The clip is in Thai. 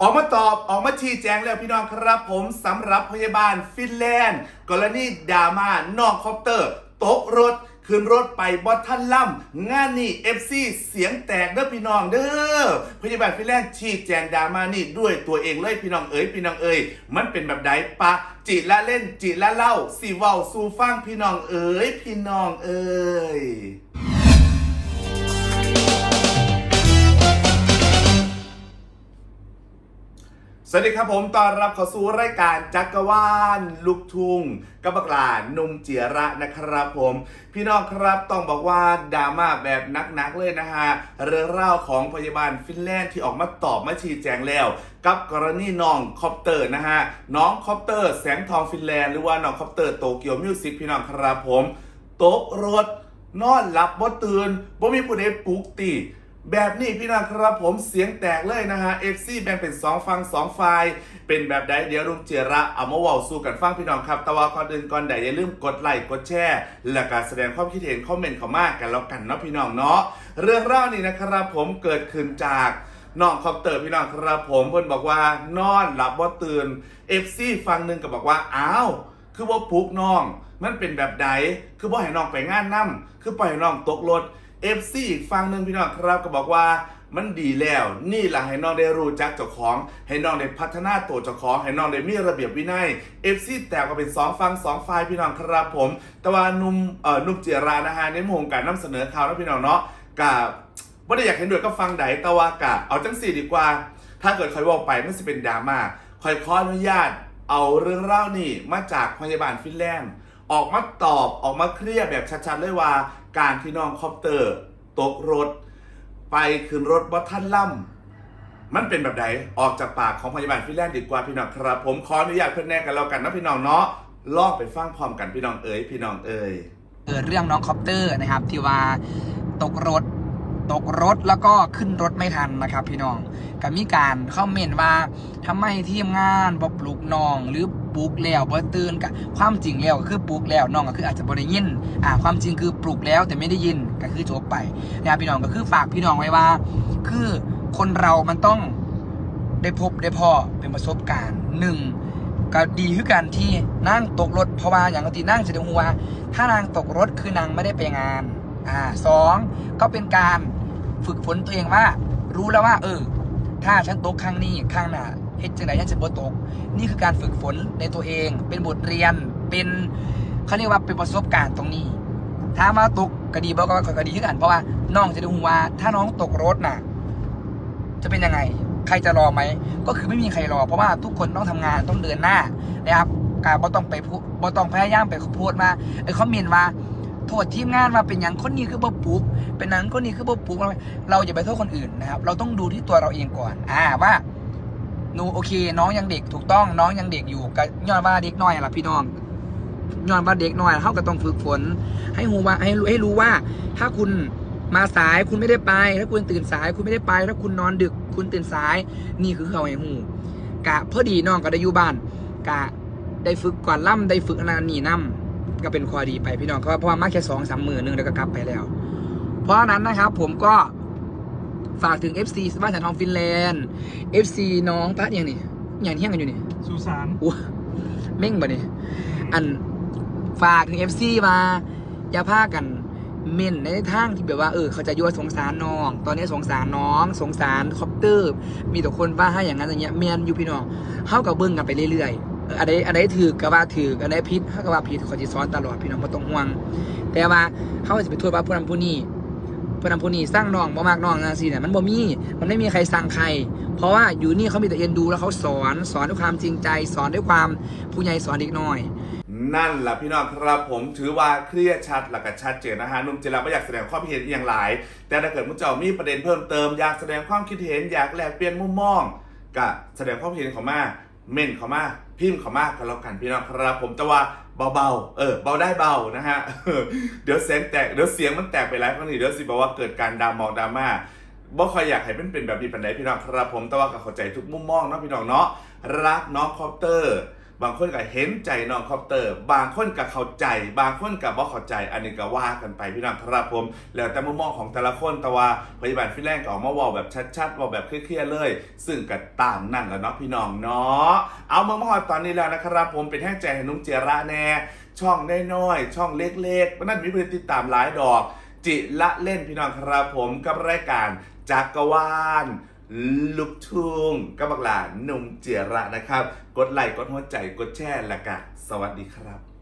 ออกมาตอบออกมาชี้แจงแล้วพี่น้องครับผมสำหรับพยาบาลฟินแลนด์ กรณีดราม่านอกคอปเตอร์ตกรถขึ้นรถไปบอทันล่ำงานนี่เอฟซีเสียงแตกเด้อพี่น้องเด้อพยาบาลฟินแลนด์ชี้แจงดราม่านี่ด้วยตัวเองเลยพี่น้องเอ๋ยพี่น้องเอ๋ยมันเป็นแบบใดปะจิละเล่นจิละเล่าสีเว้าสูฟังพี่น้องเอ๋ยพี่น้องเอ๋ย สวัสดีครับผมตอนรับเข้าสู่รายการจักรวาลลูกทุ่งกับบักลานนุ่มเจียระนะครับผม พี่น้องครับต้องบอกว่าดราม่าแบบนักๆเลยนะฮะเรื่องเล่าวของพยาบาลฟินแลนด์ที่ออกมาตอบมาชี้แจงแล้ว กับกรณีน้องคอปเตอร์นะฮะน้องคอปเตอร์แสงทองฟินแลนด์หรือว่าน้องคอปเตอร์โตเกียวมิวสิกพี่น้องครับผมตกรถ นอนหลับบ่ตื่นบ่มีผู้ใดปลุกตี แบบนี้พี่น้องครับผมเสียงแตกเลยนะฮะ FC แบ่งเป็น 2 ฟัง 2 ฝ่าย เป็นแบบใดเดี๋ยวลุงเจระเอามาว้าสู้กันฟังพี่น้องครับ แต่ว่าก่อนอื่นก่อนใดอย่าลืมกดไลค์กดแชร์ และการแสดงความคิดเห็นคอมเมนต์เข้ามากกันแล้วกันเนาะพี่น้องเนาะเรื่องเล่านี้นะครับผมเกิดขึ้นจากน้องคอปเตอร์พี่น้องครับผมเพิ่นบอกว่านอนหลับบ่าตื่น FC ฟังหนึ่งก็บอกว่าอ้าวคือว่าปุกน้อง มันเป็นแบบใดคือว่าให้น้องไปงานนั่คือปล่อยให้น้องตกรถ เอฟซีอีกฟังหนึ่งพี่น้องครับก็บอกว่ามันดีแล้ว นี่แหละให้น้องได้รู้จักเจ้าของ ให้น้องได้พัฒนาตัวเจ้าของ ให้น้องได้มีระเบียบวินัยเอฟซีแต่ก็เป็นสองฟังสองฝ่ายพี่น้องครับผม แต่ว่านุ่มเอ่อนุ่มเจียรานะฮะในมุมของการนำเสนอข่าวนะพี่น้องเนาะกับว่าได้อยากเห็นด้วยก็ฟังใดแต่ว่ากะเอาจังสี่ดีกว่า ถ้าเกิดใครบอกไปมันจะเป็นดราม่าคอยขออนุญาต เอาเรื่องเล่านี่มาจากพยาบาลฟินแลนด์ ออกมาตอบออกมาเคลียร์แบบชัดๆเลยว่า การที่น้องคอปเตอร์ตกรถ ไปขึ้นรถบัทันล่ำมันเป็นแบบไหนออกจากปากของพยาบาลฟิแลนด์ดีกว่าพี่น้องครับ ผมขออนุญาตเพื่อนแน่กันแล้วกันนะพี่น้องเนาะลองไปฟังพร้อมกันพี่น้องเอ๋ยพี่น้องเอ๋ยเกิดเรื่องน้องคอปเตอร์นะครับ ที่ว่าตกรถตกรถแล้วก็ขึ้นรถไม่ทันนะครับ พี่น้องก็มีการคอมเมนว่าทำไมทีมงานบ่ปลุกน้อง หรือ ปลุกแล้วบ่ตื่นกับความจริงแล้วก็คือปลุกแล้วน้องก็คืออาจจะบ่ได้ยินอ่าความจริงคือปลุกแล้วแต่ไม่ได้ยินก็คือจบไปนะครับพี่น้องก็คือฝากพี่น้องไว้ว่า คือคนเรามันต้องได้พบได้พอเป็นประสบการณ์หนึ่งก็ดีคือกันที่นั่งตกรถเพราะว่าอย่างที่นั่งจะดูว่าถ้านางตกรถคือนางไม่ได้ไปงานอ่าสองก็เป็นการฝึกฝนตัวเองว่า รู้แล้วว่า เออ ถ้าฉันตกครั้งนี้ครั้งหน้าเฮ็ดจังไดฉันจะบ่ตก นี่คือการฝึกฝนในตัวเอง เป็นบทเรียนเป็นเขาเรียกว่าเป็นประสบการณ์ตรงนี้ ถ้ามาตกก็ดีบ่ก็ก็ดีคือกันเพราะว่าน้องจะดูว่าถ้าน้องตกรถน่ะ จะเป็นยังไง ใครจะรอไหม ก็คือไม่มีใครรอ เพราะว่าทุกคนต้องทำงานต้องเดินหน้านะครับการบ่ต้องไปบ่ต้องพยายามไปพูดมาไอ้คอมเมนต์ว่า โทษทีมงานว่าเป็นอย่างคนนี้คือบ่ปลุก เป็นนั้นคนนี้คือบ่ปลุก เราอย่าไปโทษคนอื่นนะครับ เราต้องดูที่ตัวเราเองก่อน อ่าว่าหนูโอเค น้องยังเด็กถูกต้องน้องยังเด็กอยู่ก็ย้อนว่าเด็กน้อยล่ะพี่น้องย้อนว่าเด็กน้อยเขาก็ต้องฝึกฝน ให้หูว่าให้รู้ให้รู้ว่า ถ้าคุณมาสายคุณไม่ได้ไป ถ้าคุณตื่นสายคุณไม่ได้ไป ถ้าคุณนอนดึก คุณตื่นสาย นี่คือเขาให้หูกะพอดีน้องก็ได้อยู่บ้านกะได้ฝึกก่อนล่ำได้ฝึกนานนี่นํ ก็เป็นข้อดีไปพี่น้องเพราะว่ามาแค่สองสามหมื่นนึงแล้วก็กลับไปแล้ว เพราะฉะนั้นนะครับผมก็ฝากถึง FC บ้านฉันทองฟินแลนด์ FC น้องพระอย่างนี่อย่างเที่ยงกันอยู่นี่สุสานอู้เม่งบ่นี่อันฝากถึง FC มาอย่าพากันเม่นในทางที่แบบว่าเออเขาจะยั่วสงสารน้อง ตอนนี้สงสารน้อง สงสารคอปเตอร์ มีแต่คนว่าให้อย่างนั้นอย่างเงี้ยแมนอยู่พี่น้องเฮากับเบิ้งกันไปเรื่อยๆ อันใดอันใดถือก็ว่าถืออันใดผิดเฮาก็ว่าผิดขอสิสอนตลอดพี่น้องบ่ต้องห่วง แต่ว่าเฮาสิไปโทษว่าผู้นั้นผู้นี้ผู้นั้นผู้นี้สร้างน้องบ่มากน้องจังซี่เนี่ยมันบ่มีมันไม่มีใครสั่งใคร เพราะว่าอยู่นี่เขามีแต่เอ็นดูแล้วเขาสอนสอนด้วยความจริงใจ สอนด้วยความผู้ใหญ่สอนเด็กน้อยนั่นแหละพี่น้องครับผมถือว่าเคลียร์ชัดหลักกชัดเจนนะฮะนุ่มเจราไม่อยากแสดงความเห็นอย่างหลาย แต่ถ้าเกิดมุเจ้ามีประเด็นเพิ่มเติมอยากแสดงความคิดเห็นอยากแลกเปลี่ยนมุมมองก็แสดงความเห็นเขามา เม่นเขามาพิมพ์เขามากันแล้วกันพี่น้องครับผมแต่ว่าเบาๆ เออ เบาได้เบานะฮะ เดี๋ยวเสียงแตก เดี๋ยวเสียงมันแตกไปแล้วครั้งนี้เดี๋ยวสิบอกว่าเกิดการดามองดราม่าบ่ค่อยอยากให้มันเป็นแบบนี้ปันใดพี่น้องครับผมแต่ว่าก็เข้าใจทุกมุมมองเนาะพี่น้องเนาะรักน้องคอปเตอร์ บางคนก็เห็นใจน้องคอปเตอร์ บางคนก็เข้าใจ บางคนก็บ่เข้าใจ อันนี้ก็ว่ากันไปพี่น้องครับผม แล้วแต่มุมมองของแต่ละคนแต่ว่าพยาบาลฟิแลนด์ก็ออกมาว่าแบบชัดๆว่าแบบเคลียร์ๆเลย ซึ่งก็ตามนั่นแหละเนาะพี่น้องเนาะเอามามาฮอตอนนี้แล้วนะครับผมเป็นแห้งใจให้นุ่มเจระแน่ช่องน้อยๆช่องเล็กๆนั่นมีผู้ติดตามหลายดอก จิละเล่นพี่น้องครับผมกับรายการจักรวาล ลูกทุ่งก็บักหลานนุ่มเจียระนะครับ กดไลค์กดหัวใจกดแชร์และกะสวัสดีครับ